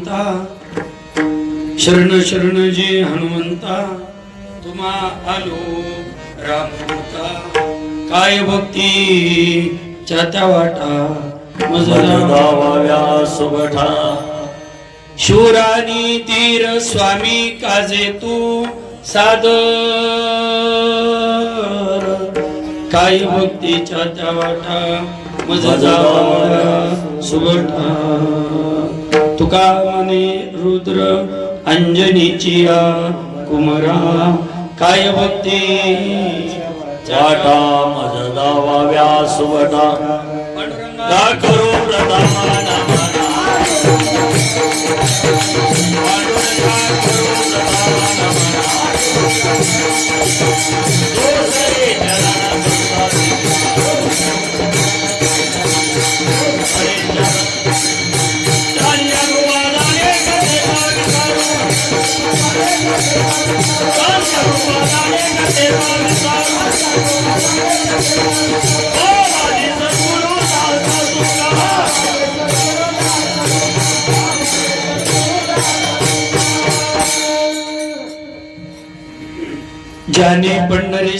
हनुमंता शरण शरण जी हनुमंता तुम्हा आलो रामदूता काय भक्ती त्या वाटा मज गावाव्या सुगठा शूरानी तीर स्वामी काजे तू सादर. काही भक्तीच्या त्या वाटा मज जावा सुगठा तुका मने रुद्र अंजनीची कुमरा काय भक्ती चाटा मज गावाव्या सुगठा का करू प्रधान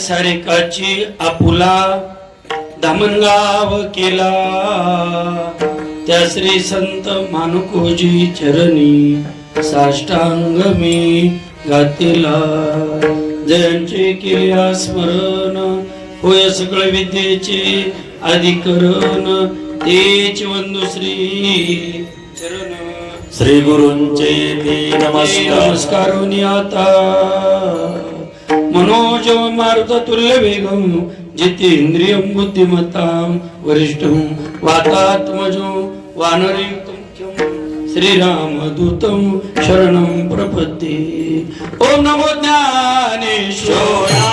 सारिकाची आपुला धामणगाव केला. त्या श्री संत मानुकोजी चरणी साष्टांग मी गातेला. जयांचे केल्या स्मरण होय सगळ विद्येचे अधिकरण. तेच वंदू श्री चरण. श्री गुरूंचे नमस्कार. आता. मनोज मारुत तुल्य वेगम जितेंद्रियं बुद्धिमतां वरिष्ठं वातात्मजो वानरयुक्तं श्रीरामदूतं शरणं प्रपद्ये। ॐ नमो ज्ञानेश्वरा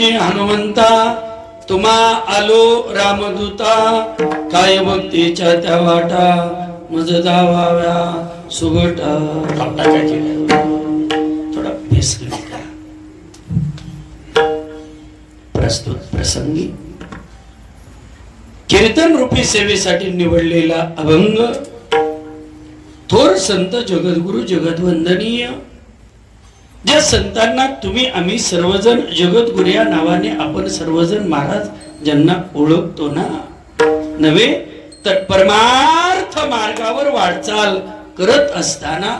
शरणजी हनुमंता तुम्हा आलो रामदूता काय भक्तीच्या त्या वाटा मज दावाव्या सुगटा. थोडा प्रस्तुत प्रसंगी. कीर्तन रूपी सेवेसाठी निवडलेला अभंग. थोर संत जगद्गुरु जगदवंदनीय. ज्या संतांना तुम्ही आम्ही सर्वजण जगद्गुरु या नावाने आपण सर्वजण महाराज ज्यांना ओळखतो ना? नव्हे? तर परमार्थ मार्गावर वाटचाल करत असताना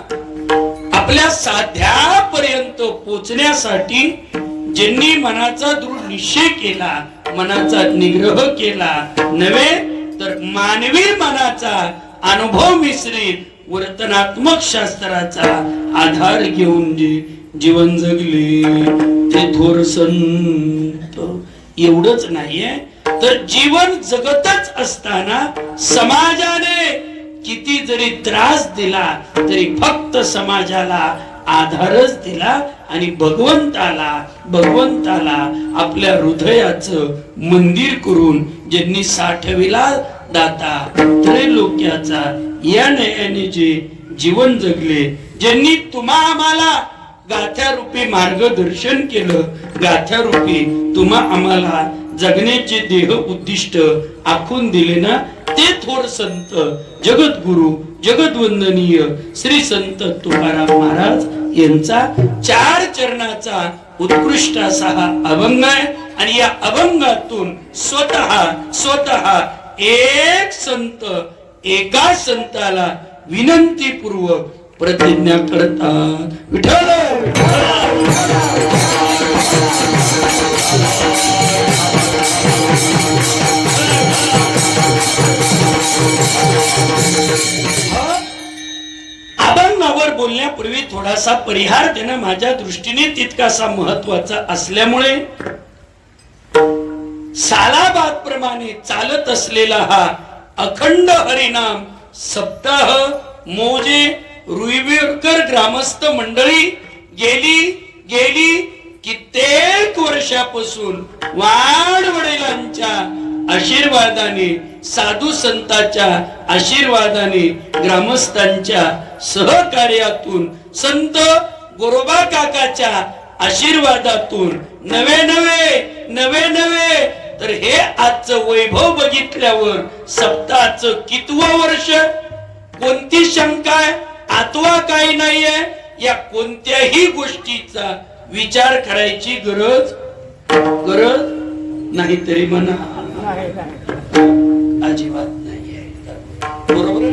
आपल्या साध्यापर्यंत पोचण्यासाठी ज्यांनी मनाचा दृढ निश्चय केला मनाचा निग्रह केला नव्हे? तर मानवी मनाचा अनुभव मिश्रित वर्तनात्मक शास्त्राचा आधार घेऊन जे जीवन जगले ते थोर संत. एवढंच नाहीये. तर जीवन जगतच असताना समाजाने किती जरी त्रास दिला तरी फक्त समाजाला आधारच दिला आणि भगवंताला भगवंताला आपल्या हृदयाचं मंदिर करून ज्यांनी साठविला दाता त्रैलोक्याचा या याने जे जीवन जगले ज्यांनी तुम्हा आम्हाला गाथ्यारूपी मार्गदर्शन केलं. गाथ्यारूपी तुम्हा आम्हाला जगण्याचे देह उद्दिष्ट आखून दिले ना? ते थोर संत जगद्गुरु जगदवंदनीय श्री संत तुकाराम महाराज यांचा चार चरणाचा उत्कृष्ट असा हा अभंग आहे. आणि या अभंगातून स्वतः स्वतः एक संत एका संताला विनंतीपूर्वक प्रतिज्ञा करतात विठ्ठल विठ्ठल. बोलण्यापूर्वी थोडासा परिहार देणं माझ्या दृष्टीने तितकासा महत्त्वाचा असल्यामुळे सालाबाद प्रमाणे चालत असलेला हा अखंड हरिनाम सप्ताह मोजे रुईबीरकर ग्रामस्थ मंडळी गेली गेली कित्येक वर्षापासून वाढ वडिलांच्या आशीर्वादाने साधू संतांच्या आशीर्वादाने ग्रामस्थांच्या सहकार्यातून संत गोरोबा काकाच्या आशीर्वादातून नवे नवे नवे नवे तर हे आजचं वैभव बघितल्यावर सप्ताहाचं कितवं वर्ष? कोणती शंका आहे? आतवा काही नाहीये या कोणत्याही गोष्टीचा विचार करायची गरज गरज नाही तरी म्हणा अजिबात नाहीये. बरोबर?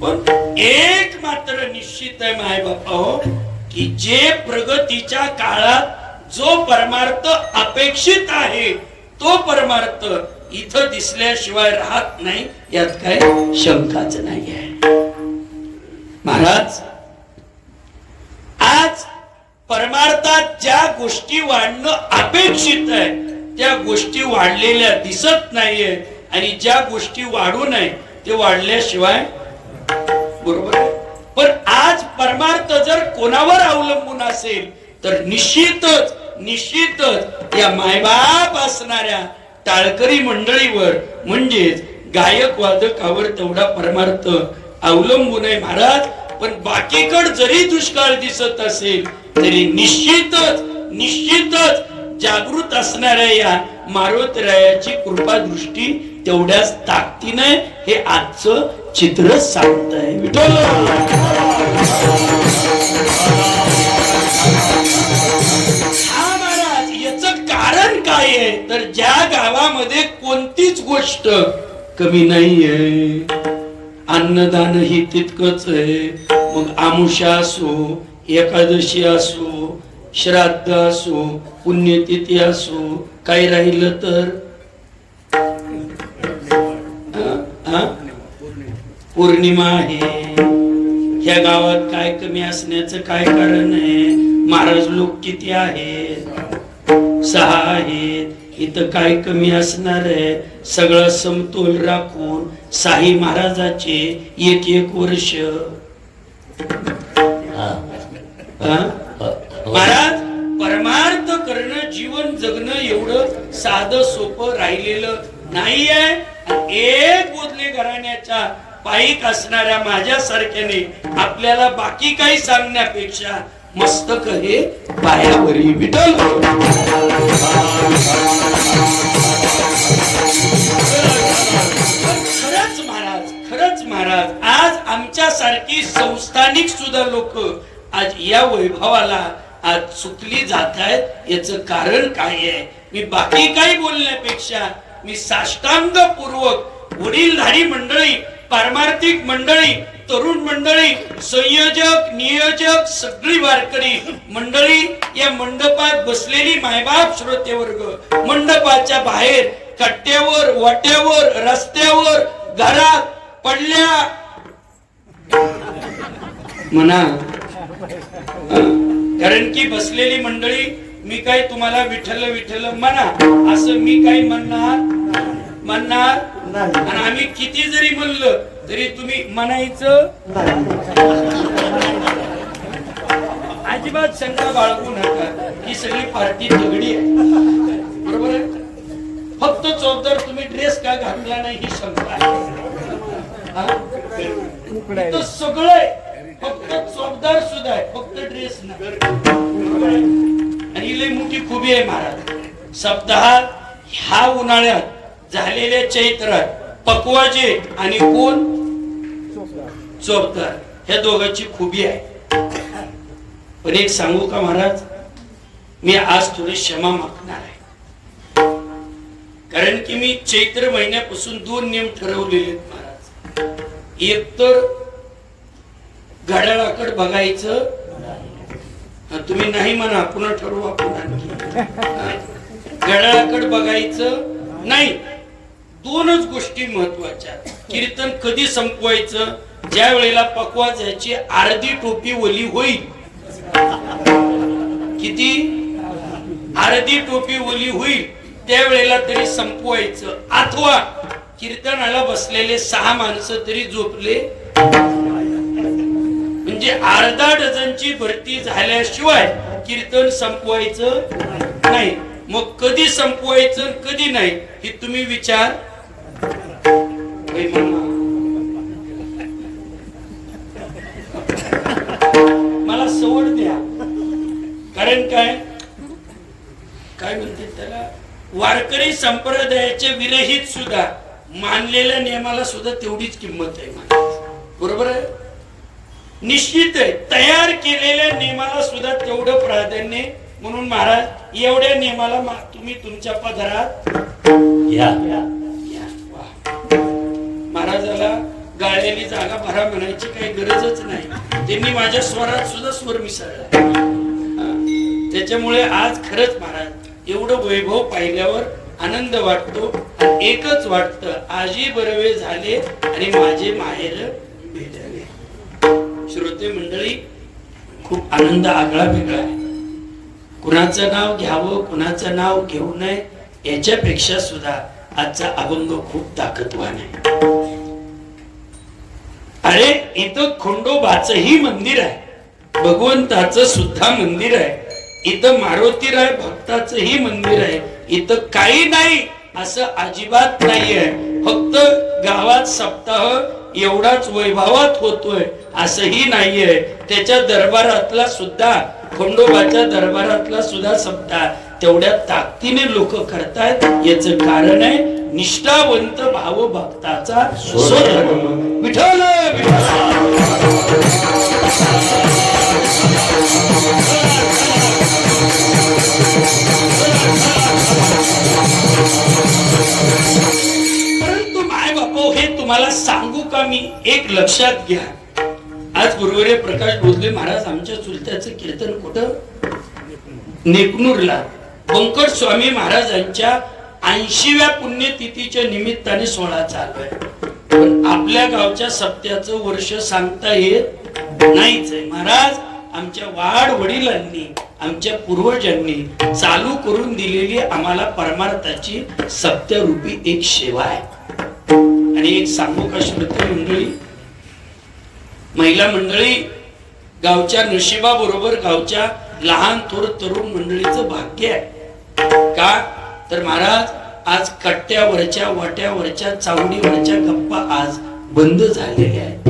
पण एक मात्र निश्चित आहे माय बापा हो की जे प्रगतीच्या काळात जो परमार्थ अपेक्षित आहे तो परमार्थ इथं दिसल्याशिवाय राहत नाही यात काय शंकाच नाही आहे महाराज आज परमार्थात ज्या गोष्टी वाढणं अपेक्षित आहे त्या गोष्टी वाढलेल्या दिसत नाहीये आणि ज्या गोष्टी वाढू नये ते वाढल्याशिवाय बरोबर पण आज परमार्थ जर कोणावर अवलंबून असेल तर निश्चितच निश्चितच या मायबाप असणाऱ्या टाळकरी मंडळीवर म्हणजेच गायक वादकावर तेवढा परमार्थ अवलंबून आहे महाराज. पण बाकीकड जरी दुष्काळ दिसत असेल तरी निश्चितच निश्चितच जागृत असणाऱ्या या मारुतरायाची कृपा दृष्टी तेवढ्याच ताकदीने हे आजचं चित्र सांगत आहे हा महाराज याच कारण काय आहे? तर ज्या गावामध्ये कोणतीच गोष्ट कमी नाहीये. अन्नदान ही तितकंच आहे. मग आमुषा असो एकादशी असो श्राद्ध असो पुण्यतिथी असो काय राहिलं तर? पौर्णिमा आहे. ह्या गावात काय कमी असण्याचं काय कारण आहे? महाराज लोक किती आहेत? सहा आहेत. इथं काय कमी असणार आहे? सगळं समतोल राखून साई महाराजाचे एक एक वर्ष. हा. महाराज परमार्थ करणं जीवन जगणं एवढं साधं सोपं राहिलेलं नाहीये. आणि एक बोधले घराण्याच्या पायीक असणाऱ्या माझ्या सारख्याने आपल्याला बाकी काही सांगण्यापेक्षा मस्तक हे पायावरी विठल खरंच महाराज खरंच महाराज आज आमच्या सारखी संस्थानिक सुद्धा लोक आज या वैभवाला आज चुकली जात आहेत याच कारण काय आहे? मी बाकी काही बोलण्यापेक्षा मी साष्टांगपूर्वक वडीलधारी मंडळी पारमार्थिक मंडळी तरुण मंडळी संयोजक नियोजक सगळी वारकरी मंडळी या मंडपात बसलेली मायबाप श्रोते वर्ग मंडपाच्या बाहेर कट्ट्यावर वाट्यावर रस्त्यावर घरात पडल्या. म्हणा. कारण की बसलेली मंडळी मी काही तुम्हाला विठल विठल म्हणा. असं मी काही म्हणणार? म्हणणार? आणि आम्ही किती जरी म्हणलं तरी तुम्ही म्हणायचं? अजिबात शंका बाळगू नका. ही सगळी पार्टी दगडी आहे. बरोबर आहे? फक्त चौथर तुम्ही ड्रेस का घातला नाही ही शंका आहे. हा? सगळं आहे. फक्त चौकदार सुद्धा आहे फक्त ड्रेस नाही? आणि ही लई मोठी खुबी आहे महाराज. सप्ताहात ह्या उन्हाळ्यात झालेल्या चैत्रात पकवाजे आणि कोण? चोपदार ह्या दोघांची खुबी आहे. पण एक सांगू का महाराज? मी आज थोडी क्षमा मागणार आहे. कारण की मी चैत्र महिन्यापासून दोन नियम ठरवलेले आहेत महाराज. एक तर घड्याळाकडे बघायचं. तुम्ही नाही म्हणा पुन्हा ठरवू आपण आणखी. घड्याळाकडे बघायचं. नाही. दोनच गोष्टी महत्त्वाच्या कीर्तन कधी संपवायचं? ज्या वेळेला पकवाज जायची अर्धी टोपी ओली होईल. किती? अर्धी टोपी ओली होईल. त्यावेळेला तरी संपवायचं. अथवा कीर्तनाला बसलेले सहा माणसं तरी झोपले. म्हणजे अर्धा डझनची भरती झाल्याशिवाय कीर्तन संपवायचं नाही. मग कधी संपवायचं कधी नाही हे तुम्ही विचार. मला सवड द्या. कारण काय? काय म्हणते त्याला? वारकरी संप्रदायाचे विरहित सुद्धा मानलेल्या नियमाला सुद्धा तेवढीच किंमत आहे बरोबर आहे? निश्चित आहे. तयार केलेल्या नियमाला सुद्धा तेवढं प्राधान्य म्हणून महाराज एवढ्या नियमाला तुम्ही तुमच्या पदरात या. महाराजाला गाळलेली जागा भरा म्हणायची काही गरजच नाही. त्यांनी माझ्या स्वरात सुद्धा स्वर मिसळला. त्याच्यामुळे आज खरंच महाराज एवढं वैभव पाहिल्यावर आनंद वाटतो एकच वाटतं आजी बरवे झाले आणि माझे माहेर भेटले. श्रोते मंडळी खूप आनंद आगळा वेगळा आहे. कुणाचं नाव घ्यावं कुणाचं नाव घेऊ नये याच्यापेक्षा सुद्धा आजचा अभंग खूप ताकदवान आहे. अरे इथं खंडोबाचंही मंदिर आहे. भगवंताचं सुद्धा मंदिर आहे. इथं मारुतीराय भक्ताचंही मंदिर आहे. इथं काही नाही असं अजिबात नाहीये. फक्त गावात सप्ताह एवढाच वैभवात होतोय असंही नाहीये. त्याच्या दरबारातला सुद्धा खंडोबाच्या दरबारातला सुद्धा सप्ताह तेवढ्या ताकदीने लोक करतायत. याच कारण आहे निष्ठावंत भाव भक्ताचा स्वधर्म परंतु माय बापो हे तुम्हाला सांगू का मी? एक लक्षात घ्या. आज गुरुवारी प्रकाश बोधले महाराज आमच्या चुलत्याचं कीर्तन कुठं? नेकनूरला. बंकट स्वामी महाराजांच्या ऐंशीव्या पुण्यतिथीच्या निमित्ताने सोहळा चालू आहे पण आपल्या गावच्या सप्त्याचं वर्ष सांगता येत नाहीच आहे महाराज आमच्या वाढ वडिलांनी आमच्या पूर्वजांनी चालू करून दिलेली आम्हाला परमार्थाची सत्यरूपी एक सेवा आहे. आणि एक सांगू का श्रोते मंडळी? महिला मंडळी गावच्या नशिबाबरोबर गावच्या लहान थोर तरुण मंडळीचं भाग्य आहे. का? तर महाराज आज कट्ट्यावरच्या वाट्यावरच्या चावडीवरच्या गप्पा आज बंद झालेल्या आहेत.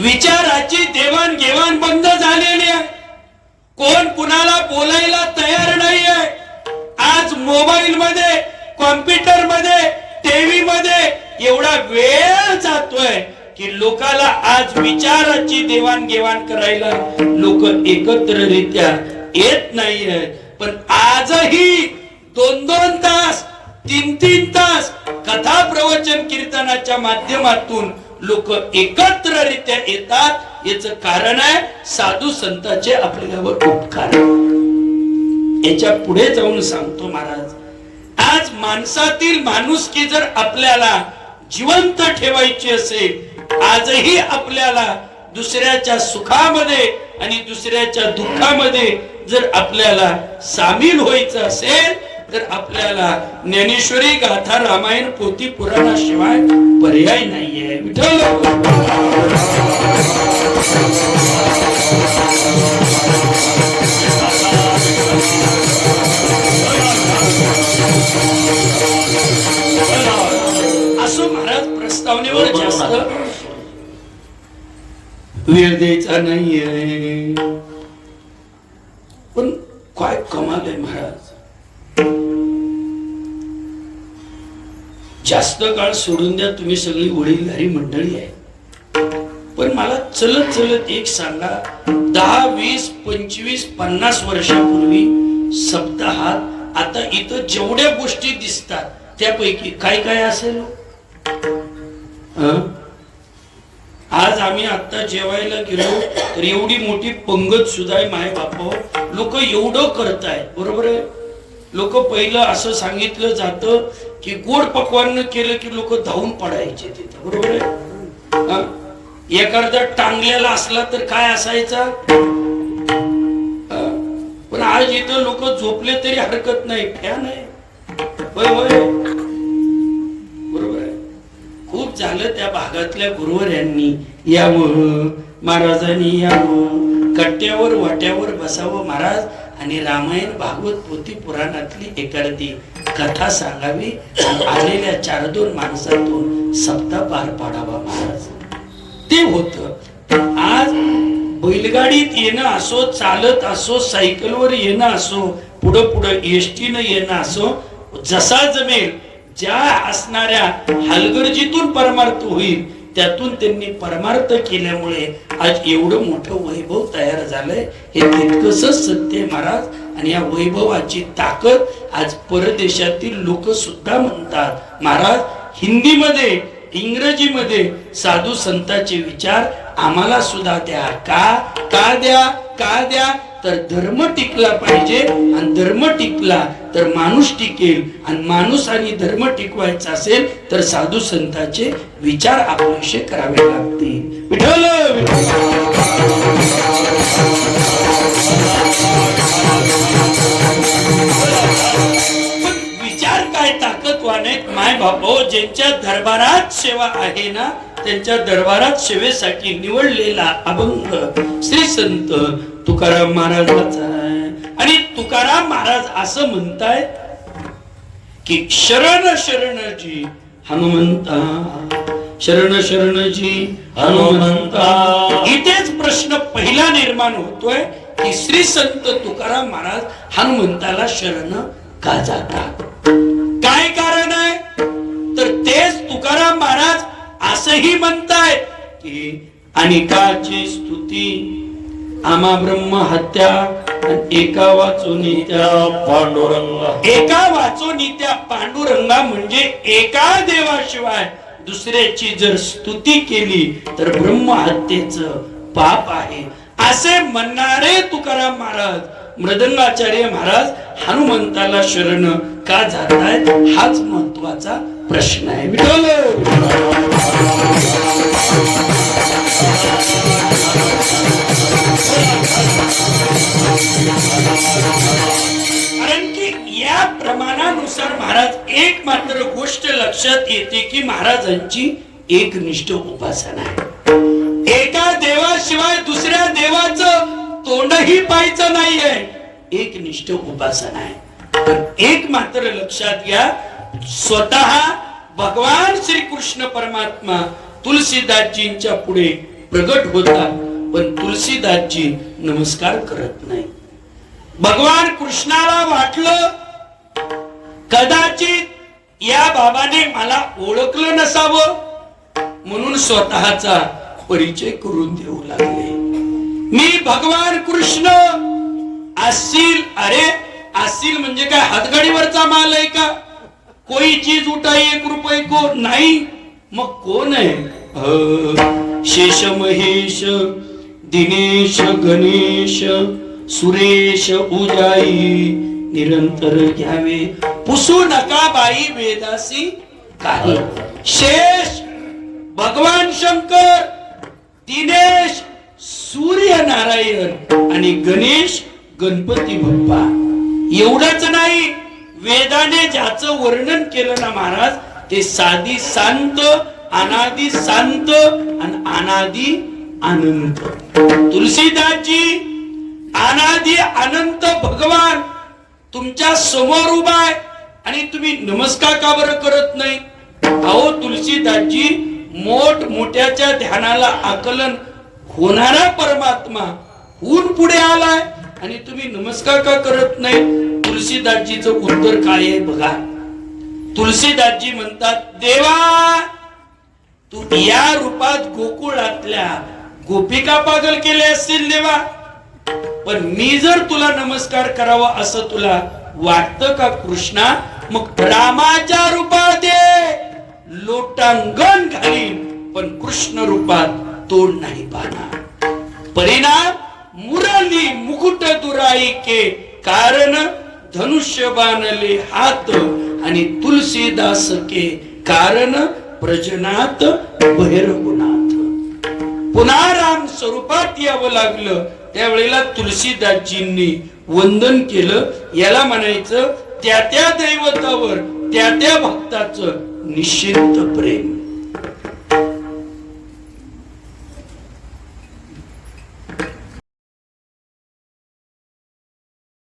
विचाराची देवाणघेवाण बंद झालेली आहे. कोण कुणाला बोलायला तयार नाही आहे आज मोबाईल मध्ये कॉम्प्युटरमध्ये टीव्ही मध्ये एवढा वेळ जातोय. की लोकाला आज विचाराची देवाणघेवाण करायला लोक एकत्ररित्या येत नाहीये पण आजही दोन दोन तास तीन तीन तास कथा प्रवचन कीर्तनाच्या माध्यमातून लोक एकत्ररित्या येतात. याच कारण आहे साधू संतांचे आपल्यावर उपकार याच्यापुढे जाऊन सांगतो महाराज आज माणसातील माणुसकी जर आपल्याला जिवंत ठेवायची असेल आजही आपल्याला दुसऱ्याच्या सुखामध्ये आणि दुसऱ्याच्या दुःखामध्ये जर आपल्याला सामील व्हायचं असेल तर आपल्याला ज्ञानेश्वरी गाथा रामायण पोती पुराणाशिवाय पर्याय नाहीये. विठ्ठल! जास्त वेळ द्यायचा नाहीये. पण काय कमाल आहे महाराज. जास्त काळ सोडून द्या तुम्ही सगळी वडीलधारी मंडळी आहे. पण मला चलत चलत एक सांगा दहा वीस पंचवीस पन्नास वर्षापूर्वी सप्ताहात आता इथं जेवढ्या गोष्टी दिसतात त्यापैकी काय काय असेल? आज आम्ही आता जेवायला गेलो तर एवढी मोठी पंगत सुद्धा आहे माय बापा लोक एवढं करतायत बरोबर आहे? लोक पहिलं असं सांगितलं जातं की गोड पकवान केलं की लोक धावून पडायचे तिथे बरोबर आहे? एखादा टांगलेला असला तर काय असायचा? पण आज इथं लोक झोपले तरी हरकत नाही फॅन आहे. झालं त्या भागातल्या गुरुवर्यांनी. यावं महाराजांनी यावं कट्ट्यावर वाट्यावर बसावं महाराज आणि रामायण भागवत पोथी पुराणातली एखादी कथा सांगावी आलेल्या चार दोन माणसातून सप्ताह पार पाडावा महाराज. ते होत. आज बैलगाडीत येणं असो चालत असो सायकलवर येणं असो पुढं पुढं एसटीनं येणं असो जसा जमेल ज्या असणाऱ्या हलगर्जीतून परमार्थ होईल त्यातून त्यांनी परमार्थ केल्यामुळे आज एवढं मोठं वैभव तयार झालंय. हे तितकस सत्य महाराज. आणि या वैभवाची ताकद आज परदेशातील लोक सुद्धा म्हणतात. महाराज हिंदीमध्ये इंग्रजीमध्ये साधू संतांचे विचार आम्हाला सुद्धा द्या. का? का द्या? का द्या? तर धर्म टिकला पाहिजे आणि धर्म टिकला तर माणूस टिकेल आणि माणूस आणि धर्म टिकवायचा असेल तर साधू संतांचे विचार आपल्याशी करावे लागतील. विठ्ठल! पण विचार काय ताकदवान? आहेत माय बापो ज्यांच्या दरबारात सेवा आहे ना त्यांच्या दरबारात सेवेसाठी निवडलेला अभंग श्री संत तुकाराम महाराजाचा आहे. आणि तुकाराम महाराज असं म्हणतायत की शरण शरणजी हनुमंता शरण शरणजी हनुमंता. इथेच प्रश्न पहिला निर्माण होतोय की श्री संत तुकाराम महाराज हनुमंताला शरण का जातात काय कारण आहे? तर तेच तुकाराम महाराज असंही म्हणतायत की अनिकाची स्तुती आमा ब्रह्म हत्या एका वाचून त्या पांडुरंग. एका वाचून त्या पांडुरंगा म्हणजे एका देवाशिवाय दुसऱ्याची जर स्तुती केली तर ब्रह्म हत्येच पाप आहे. असे म्हणणारे तुकाराम महाराज मृदंगाचार्य महाराज हनुमंताला शरण का जात आहेत हाच महत्त्वाचा प्रश्न आहे. विठ्ठल! त्यानुसार महाराज एक मात्र गोष्ट लक्षात येते की महाराजांची एकनिष्ठ उपासना आहे. एका देवाशिवाय दुसऱ्या देवाचं तोंडही पाहायचं नाहीये. एकनिष्ठ उपासना आहे. तर एक मात्र लक्षात घ्या स्वतः भगवान श्री कृष्ण परमात्मा तुलसीदासजींच्या पुढे प्रगट होतात पण तुलसीदासजी नमस्कार करत नाही भगवान कृष्णाला वाटलं कदाचित या बाबाने मला ओळखलं नसावं म्हणून स्वतःचा परिचय करून देऊ लागले. मी भगवान कृष्ण असील अरे असील म्हणजे काय हातगाडीवरचा माल आहे का? कोई चीज उठाई एक रुपये को? नाही. मग कोण आहे? शेष महेश दिनेश गणेश सुरेश उजाई निरंतर घ्यावे. पुसू नका बाई वेदासी. काही. शेष भगवान शंकर दिनेश सूर्यनारायण आणि गणेश गणपती बाप्पा. एवढंच नाही वेदाने ज्याचं वर्णन केलं ना महाराज ते साधी शांत अनादी शांत आणि अनादी अनंत. तुलसीदासजी अनादी अनंत भगवान तुमच्यासमोर उभा आहे आणि तुम्ही नमस्कार का बरं करत नाही? अहो तुलसीदासजी मोठ मोठ्याच्या ध्यानाला आकलन होणारा परमात्मा ऊन पुढे आलाय आणि तुम्ही नमस्कार का करत नाही? तुलसीदासजीचं उत्तर काय आहे बघा. तुलसीदासजी म्हणतात देवा तू या रूपात गोकुळातल्या गोपिका पागल केले असतील देवा. पण मी जर तुला नमस्कार करावा असं तुला वाटतं का कृष्णा? मग रामाच्या रूपात ये. लोटांगण घालीन पण कृष्ण रूपात तोंड नाही पाहणार. परिणाम मुरली मुकुट दुराई के कारण धनुष्य बाणले हात आणि तुलसीदास के कारण प्रजनात भैरवनाथ. पुन्हा राम स्वरूपात यावं लागलं. त्यावेळेला तुलसीदासजींनी वंदन केलं. याला म्हणायचं त्या त्या दैवतावर त्या त्या भक्ताचं निश्चिंत प्रेम.